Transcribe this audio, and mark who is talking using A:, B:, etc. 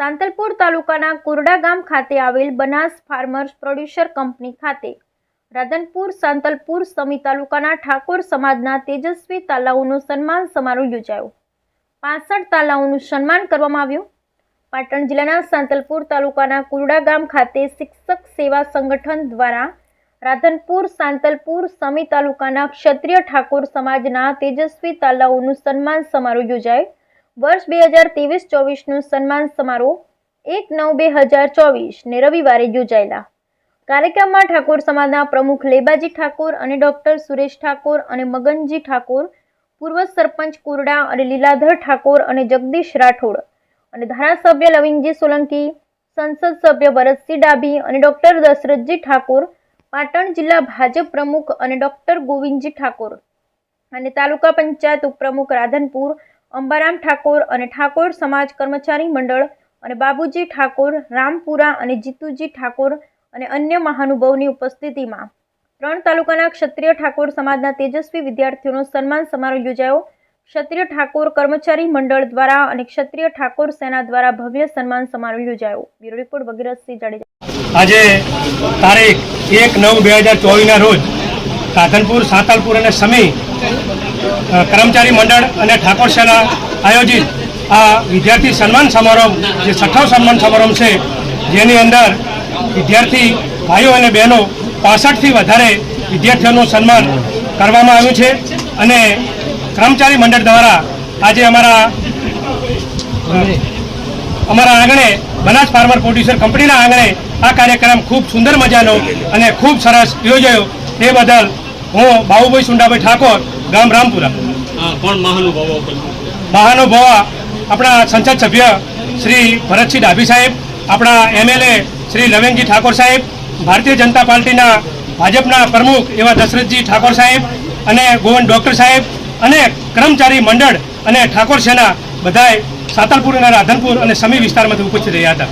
A: સાંતલપુર તાલુકાના કુરડા ગામ ખાતે આવેલ બનાસ ફાર્મર્સ પ્રોડ્યુસર કંપની ખાતે રાધનપુર સાંતલપુર સમી તાલુકાના ઠાકોર સમાજના તેજસ્વી તાલાઓનો સન્માન સમારોહ યોજાયો. પાસઠ તાલાઓનું સન્માન કરવામાં આવ્યું. પાટણ જિલ્લાના સાંતલપુર તાલુકાના કુરડા ગામ ખાતે શિક્ષક સેવા સંગઠન દ્વારા રાધનપુર સાંતલપુર સમી તાલુકાના ક્ષત્રિય ઠાકોર સમાજના તેજસ્વી તાલાઓનું સન્માન સમારોહ યોજાય. વર્ષ બે હજાર ત્રેવીસ ચોવીસનું સન્માન સમારોહ એક નવ બે હજાર ચોવીસ ને રવિવારે યોજાયેલા. કાર્યક્રમમાં ઠાકોર સમાજના પ્રમુખ લેબાજી ઠાકોર અને ડોક્ટર સુરેશ ઠાકોર અને મગનજી ઠાકોર, પૂર્વ સરપંચ કુરડા અને લીલાધર ઠાકોર અને જગદીશ રાઠોડ અને ધારાસભ્ય લવિંગજી સોલંકી, સંસદ સભ્ય ભરતસિંહ ડાભી અને ડોક્ટર દશરથજી ઠાકોર, પાટણ જિલ્લા ભાજપ પ્રમુખ અને ડોક્ટર ગોવિંદજી ઠાકોર અને તાલુકા પંચાયત ઉપપ્રમુખ રાધનપુર અંબારામ ઠાકોર અને ઠાકોર સમાજ કર્મચારી મંડળ અને બાબુજી ઠાકોર, રામપુરા અને જીતુજી ઠાકોર અને અન્ય મહાનુભાવની ઉપસ્થિતિમાં ત્રણ તાલુકાના ક્ષત્રિય ઠાકોર સમાજના તેજસ્વી વિદ્યાર્થીઓનો સન્માન સમારોહ યોજાયો. ક્ષત્રિય ઠાકોર કર્મચારી મંડળ દ્વારા અને ક્ષત્રિય ઠાકોર સેના દ્વારા ભવ્ય સન્માન સમારોહ યોજાયો. Bureau report Bhagirathsinh Jadeja.
B: આજે તારીખ એક નવ બે હજાર ચોવીસના રોજ રાધનપુર સાંતલપુર અને સમી કર્મચારી મંડળ અને ઠાકોર સેના આયોજિત આ વિદ્યાર્થી સન્માન સમારોહ, જે છઠ્ઠો સન્માન સમારોહ છે, જેની અંદર વિદ્યાર્થી ભાઈઓ અને બહેનો પાસઠથી વધારે વિદ્યાર્થીઓનું સન્માન કરવામાં આવ્યું છે અને કર્મચારી મંડળ દ્વારા આજે અમારા અમારા આંગણે બનાસ ફાર્મર પ્રોડ્યુસર કંપનીના આંગણે આ કાર્યક્રમ ખૂબ સુંદર મજાનો અને ખૂબ સરસ યોજાયો. તે બદલ હું બાબુભાઈ સુંડાભાઈ ઠાકોર ગામ રામપુરા.
C: કોણ મહાનુભાવો
B: મહાનુભાવા આપણા સંસદ સભ્ય શ્રી ભરતસિંહ ડાભી સાહેબ આપણા એમએલએ શ્રી લવેનજી ઠાકોર સાહેબ ભારતીય જનતા પાર્ટીના ભાજપના પ્રમુખ એવા દશરથજી ઠાકોર સાહેબ અને ગોવન ડૉક્ટર સાહેબ અને કર્મચારી મંડળ અને ઠાકોર સેના બધાએ સાતલપુર અને રાધનપુર અને સમી વિસ્તારમાંથી ઉપસ્થિત રહ્યા હતા.